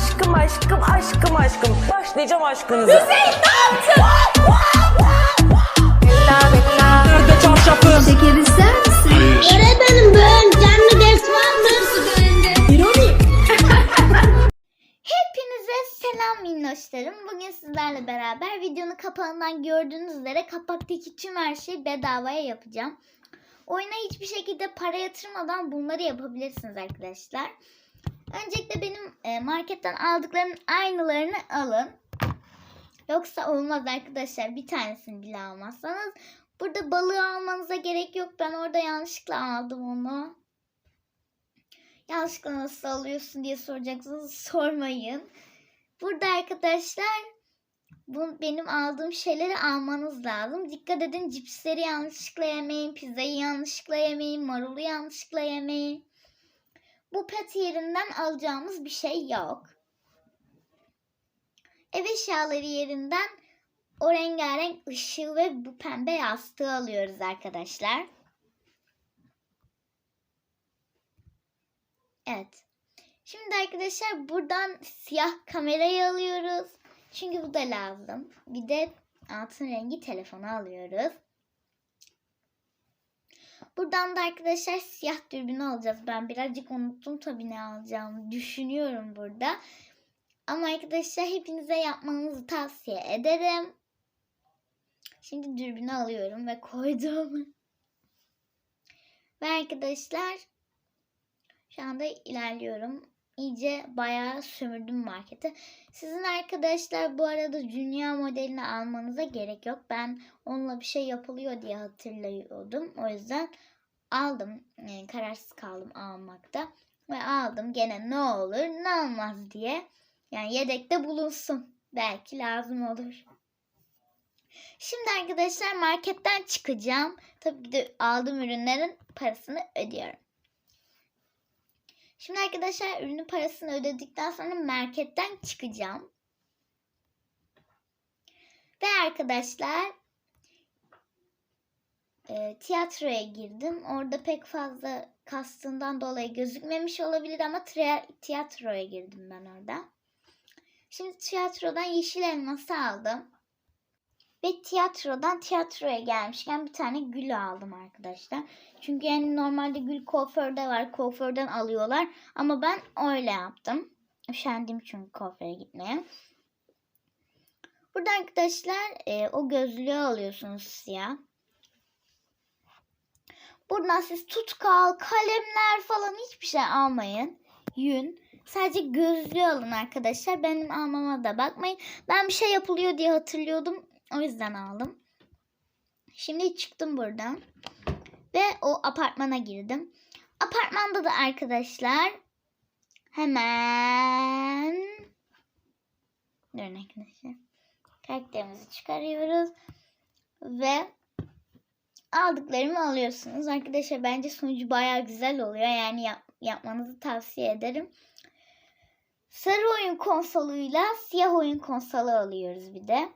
Aşkım aşkım aşkım aşkım. Başlayacağım aşkınıza. Nerede çarşafım? Şeker ister misin? Öğretmenim böyle canlı ders var mı? Hepinize selam minnoşlarım. Bugün sizlerle beraber videonun kapağından gördüğünüz üzere kapaktaki tüm her şeyi bedavaya yapacağım. Oyuna hiçbir şekilde para yatırmadan bunları yapabilirsiniz arkadaşlar. Öncelikle benim e, marketten aldıklarımın aynılarını alın. Yoksa olmaz arkadaşlar. Bir tanesini bile almazsanız. Burada balığı almanıza gerek yok. Ben orada yanlışlıkla aldım onu. Yanlışlıkla nasıl alıyorsun diye soracaksınız. Sormayın. Burada arkadaşlar bu benim aldığım şeyleri almanız lazım. Dikkat edin cipsleri yanlışlıkla yemeyin, pizzayı yanlışlıkla yemeyin, marulu yanlışlıkla yemeyin. Bu pet yerinden alacağımız bir şey yok. Ev eşyaları yerinden o rengarenk ışığı ve bu pembe yastığı alıyoruz arkadaşlar. Evet. Şimdi arkadaşlar buradan siyah kamerayı alıyoruz. Çünkü bu da lazım. Bir de altın rengi telefonu alıyoruz. Buradan da arkadaşlar siyah dürbünü alacağız. Ben birazcık unuttum tabii ne alacağımı. Düşünüyorum burada. Ama arkadaşlar hepinize yapmanızı tavsiye ederim. Şimdi dürbünü alıyorum ve koydum. Ve arkadaşlar şu anda ilerliyorum. İyice bayağı sömürdüm marketi. Sizin arkadaşlar bu arada dünya modelini almanıza gerek yok. Ben onunla bir şey yapılıyor diye hatırlıyordum. O yüzden aldım. Yani kararsız kaldım almakta. Ve aldım gene ne olur ne olmaz diye. Yani yedekte bulunsun. Belki lazım olur. Şimdi arkadaşlar marketten çıkacağım. Tabii ki de aldığım ürünlerin parasını ödüyorum. Şimdi arkadaşlar ürünün parasını ödedikten sonra marketten çıkacağım. Ve arkadaşlar e, tiyatroya girdim. Orada pek fazla kastından dolayı gözükmemiş olabilir ama tiyatroya girdim ben orada. Şimdi tiyatrodan yeşil elması aldım. Ve tiyatrodan tiyatroya gelmişken bir tane gül aldım arkadaşlar. Çünkü yani normalde gül kuaförde var. Kuaförden alıyorlar. Ama ben öyle yaptım. Üşendim çünkü kuaföre gitmeye. Burada arkadaşlar e, o gözlüğü alıyorsunuz siyah. Buradan siz tutkal, kalemler falan hiçbir şey almayın. Yün. Sadece gözlüğü alın arkadaşlar. Benim almama da bakmayın. Ben bir şey yapılıyor diye hatırlıyordum. O yüzden aldım. Şimdi çıktım buradan. Ve o apartmana girdim. Apartmanda da arkadaşlar hemen Durun arkadaşlar. Karakterimizi çıkarıyoruz. Ve aldıklarımı alıyorsunuz. Arkadaşlar bence sonucu baya güzel oluyor. Yani yap, yapmanızı tavsiye ederim. Sarı oyun konsoluyla siyah oyun konsolu alıyoruz bir de.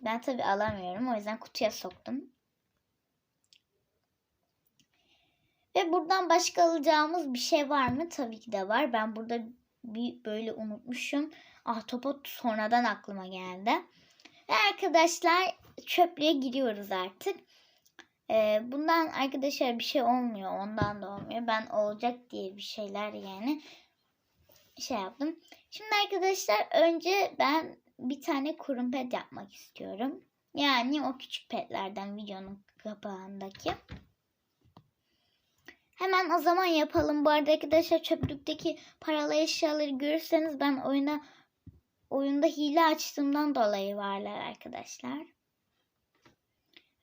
Ben tabi alamıyorum. O yüzden kutuya soktum. Ve buradan başka alacağımız bir şey var mı? Tabii ki de var. Ben burada bir böyle unutmuşum. Ah topa sonradan aklıma geldi. Ve arkadaşlar çöplüğe giriyoruz artık. Ee, bundan arkadaşlar bir şey olmuyor. Ondan da olmuyor. Ben olacak diye bir şeyler yani şey yaptım. Şimdi arkadaşlar önce ben bir tane kurum pet yapmak istiyorum. Yani o küçük petlerden videonun kapağındaki. Hemen o zaman yapalım. Bu arada arkadaşlar çöplükteki paralı eşyaları görürseniz ben oyuna oyunda hile açtığımdan dolayı varlar arkadaşlar.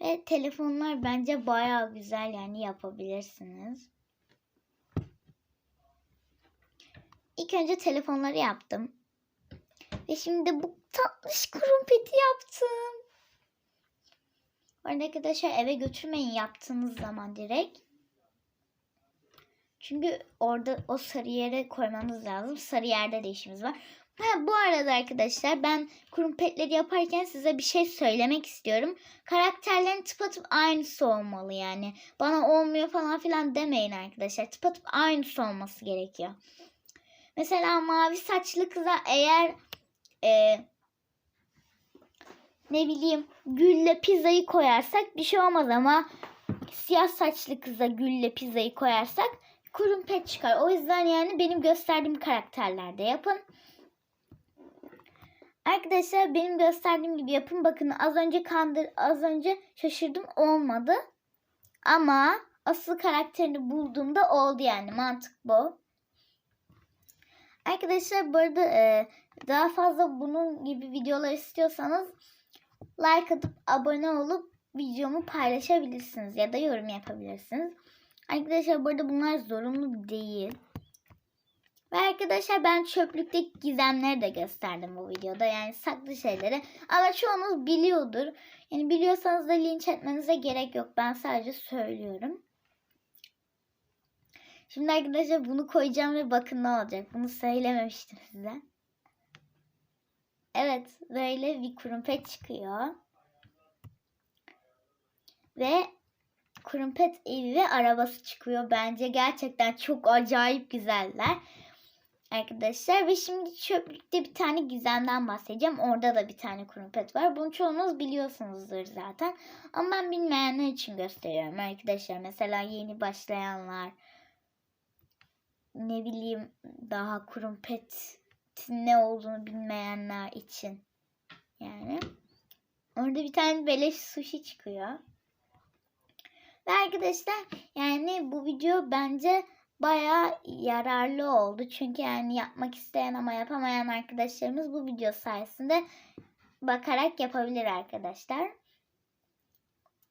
Ve telefonlar bence bayağı güzel yani yapabilirsiniz. İlk önce telefonları yaptım. Ve şimdi bu tatlış kurumpeti yaptım. Orada arkadaşlar eve götürmeyin yaptığınız zaman direkt. Çünkü orada o sarı yere koymanız lazım. Sarı yerde de işimiz var. Ha, bu arada arkadaşlar ben kurumpetleri yaparken size bir şey söylemek istiyorum. Karakterlerin tıpatıp aynısı olmalı yani. Bana olmuyor falan filan demeyin arkadaşlar. Tıpatıp aynısı olması gerekiyor. Mesela mavi saçlı kıza eğer e, ne bileyim gülle pizzayı koyarsak bir şey olmaz ama siyah saçlı kıza gülle pizzayı koyarsak kurumpet çıkar. O yüzden yani benim gösterdiğim karakterlerde yapın. Arkadaşlar benim gösterdiğim gibi yapın. Bakın az önce kandır az önce şaşırdım olmadı. Ama asıl karakterini bulduğumda oldu yani mantık bu. Arkadaşlar bu arada e, daha fazla bunun gibi videolar istiyorsanız like atıp abone olup videomu paylaşabilirsiniz ya da yorum yapabilirsiniz. Arkadaşlar bu arada bunlar zorunlu değil. Ve arkadaşlar ben çöplükteki gizemleri de gösterdim bu videoda. Yani saklı şeyleri. Ama çoğunuz biliyordur. Yani biliyorsanız da linç etmenize gerek yok. Ben sadece söylüyorum. Şimdi arkadaşlar bunu koyacağım ve bakın ne olacak. Bunu söylememiştim size. Evet böyle bir kurumpet çıkıyor. Ve kurumpet evi ve arabası çıkıyor. Bence gerçekten çok acayip güzeller. Arkadaşlar ve şimdi çöplükte bir tane gizemden bahsedeceğim. Orada da bir tane kurumpet var. Bunu çoğunuz biliyorsunuzdur zaten. Ama ben bilmeyenler için gösteriyorum arkadaşlar. Mesela yeni başlayanlar ne bileyim daha kurumpet ne olduğunu bilmeyenler için. Yani orada bir tane beleş sushi çıkıyor. Ve arkadaşlar yani bu video bence baya yararlı oldu. Çünkü yani yapmak isteyen ama yapamayan arkadaşlarımız bu video sayesinde bakarak yapabilir arkadaşlar.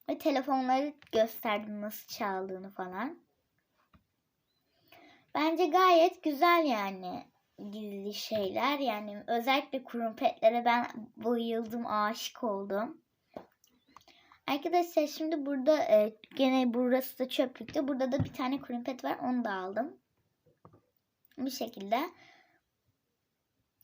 Ve telefonları gösterdim nasıl çaldığını falan. Bence gayet güzel yani gizli şeyler. Yani özellikle kurumpetlere ben bayıldım, aşık oldum. Arkadaşlar şimdi burada e, gene burası da çöplükte. Burada da bir tane kurumpet var. Onu da aldım. Bu şekilde.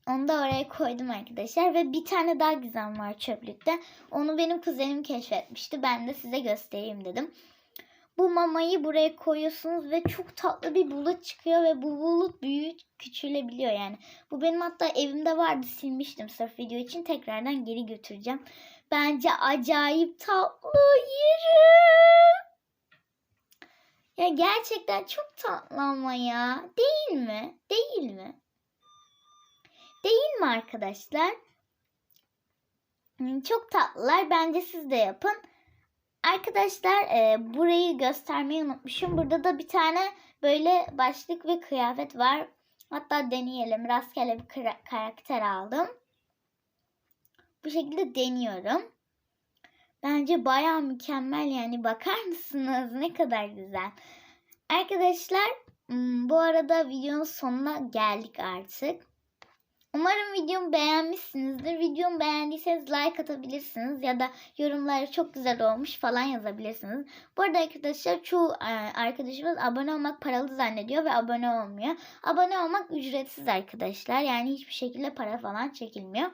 Onu da oraya koydum arkadaşlar. Ve bir tane daha gizem var çöplükte. Onu benim kuzenim keşfetmişti. Ben de size göstereyim dedim. Bu mamayı buraya koyuyorsunuz ve çok tatlı bir bulut çıkıyor ve bu bulut büyük küçülebiliyor yani. Bu benim hatta evimde vardı silmiştim sırf video için tekrardan geri götüreceğim. Bence acayip tatlı yerim. Ya gerçekten çok tatlı ama ya. Değil mi? Değil mi? Değil mi arkadaşlar? Çok tatlılar. Bence siz de yapın. Arkadaşlar e, burayı göstermeyi unutmuşum. Burada da bir tane böyle başlık ve kıyafet var. Hatta deneyelim. Rastgele bir kara- karakter aldım. Bu şekilde deniyorum. Bence baya mükemmel yani bakar mısınız ne kadar güzel. Arkadaşlar bu arada videonun sonuna geldik artık. Umarım videomu beğenmişsinizdir. Videomu beğendiyseniz like atabilirsiniz ya da yorumlara çok güzel olmuş falan yazabilirsiniz. Bu arada arkadaşlar çoğu e, arkadaşımız abone olmak paralı zannediyor ve abone olmuyor. Abone olmak ücretsiz arkadaşlar. Yani hiçbir şekilde para falan çekilmiyor.